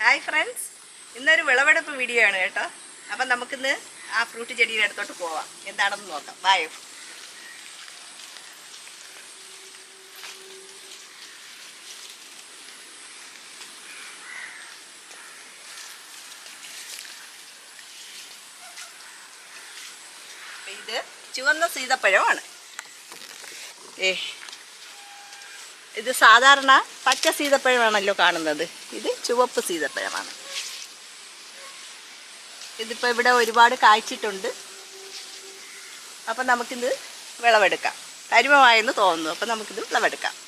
Hi friends. ഇന്നൊരു വിളവെടുപ്പ് video ആണ് കേട്ടോ. അപ്പം നമുക്കിന്ന് ആ ഫ്രൂട്ട് ചെടിയുടെ അടുത്തോട്ട് പോവാം. എന്താണെന്ന് നോക്കാം. അപ്പൊ ഇത് ചുവന്ന സീതപ്പഴമാണ്. ഏ ഇത് സാധാരണ പച്ച സീതപ്പഴമാണല്ലോ കാണുന്നത്. ഇത് ചുവപ്പ് സീതപ്പഴമാണ്. ഇതിപ്പോൾ ഇവിടെ ഒരുപാട് കായ്ച്ചിട്ടുണ്ട്. അപ്പം നമുക്കിത് വിളവെടുക്കാം. കരിമമായെന്ന് തോന്നുന്നു. അപ്പം നമുക്കിത് വിളവെടുക്കാം.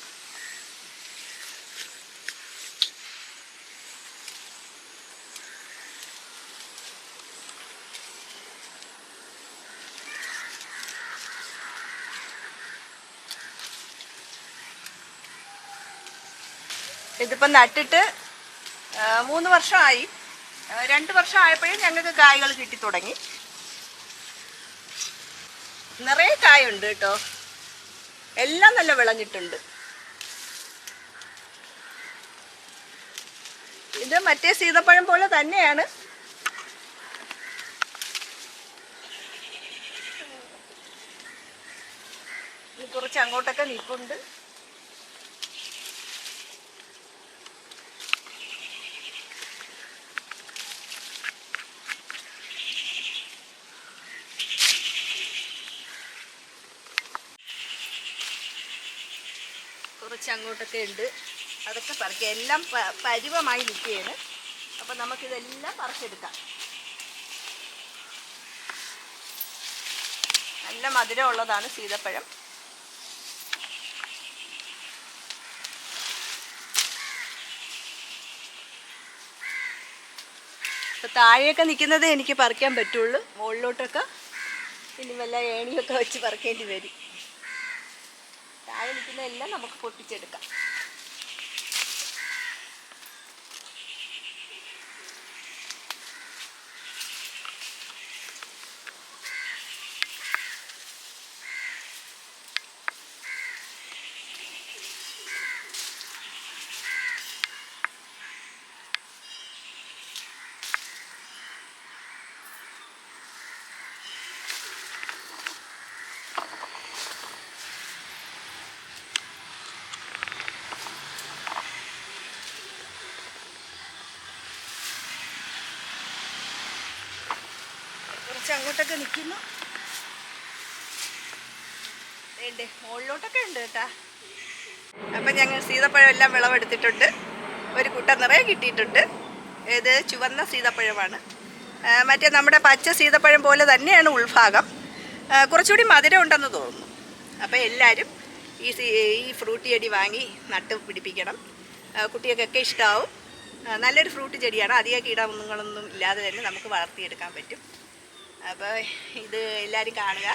ഇതിപ്പം നട്ടിട്ട് മൂന്ന് വർഷമായി. രണ്ടു വർഷം ആയപ്പോഴേ ഞങ്ങൾക്ക് കായ്കൾ കിട്ടി തുടങ്ങി. നിറയെ കായുണ്ട് കേട്ടോ. എല്ലാം നല്ല വിളഞ്ഞിട്ടുണ്ട്. ഇത് മറ്റേ സീതപ്പഴം പോലെ തന്നെയാണ്. കുറച്ച് അങ്ങോട്ടൊക്കെ നിൽപ്പുണ്ട് കുറച്ച് അങ്ങോട്ടൊക്കെ ഉണ്ട്. അതൊക്കെ പറിക്കുക എല്ലാം പരിവമായി നിൽക്കുകയാണ്. അപ്പം നമുക്കിതെല്ലാം പറിച്ചെടുക്കാം. നല്ല മധുരമുള്ളതാണ് സീതപ്പഴം. ഇപ്പം താഴെയൊക്കെ നിൽക്കുന്നതേ എനിക്ക് പറിക്കാൻ പറ്റുള്ളൂ. മുകളിലോട്ടൊക്കെ ഇനി വല്ല ഏണിയൊക്കെ വെച്ച് പറിക്കേണ്ടി വരും. എല്ലാം നമുക്ക് പൊട്ടിച്ചെടുക്കാം. കുറച്ച് അങ്ങോട്ടൊക്കെ നിൽക്കുന്നു വേണ്ടേ മുകളിലോട്ടൊക്കെ ഉണ്ട് കേട്ടാ. അപ്പം ഞങ്ങൾ സീതപ്പഴം എല്ലാം വിളവെടുത്തിട്ടുണ്ട്. ഒരു കുട്ട നിറയെ കിട്ടിയിട്ടുണ്ട്. ഇത് ചുവന്ന സീതപ്പഴമാണ്. മറ്റേ നമ്മുടെ പച്ച സീതപ്പഴം പോലെ തന്നെയാണ് ഉൾഭാഗം. കുറച്ചുകൂടി മധുരം ഉണ്ടെന്ന് തോന്നുന്നു. അപ്പോൾ എല്ലാവരും ഈ ഈ ഫ്രൂട്ട് ചെടി വാങ്ങി നട്ട് പിടിപ്പിക്കണം. കുട്ടികൾക്കൊക്കെ ഇഷ്ടമാവും നല്ലൊരു ഫ്രൂട്ട് ചെടിയാണ്. അധികം കീടങ്ങളൊന്നും ഇല്ലാതെ തന്നെ നമുക്ക് വളർത്തിയെടുക്കാൻ പറ്റും. അപ്പോൾ ഇത് എല്ലാവരും കാണുക.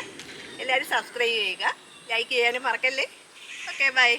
എല്ലാവരും സബ്സ്ക്രൈബ് ചെയ്യുക. ലൈക്ക് ചെയ്യാനും മറക്കല്ലേ? Okay bye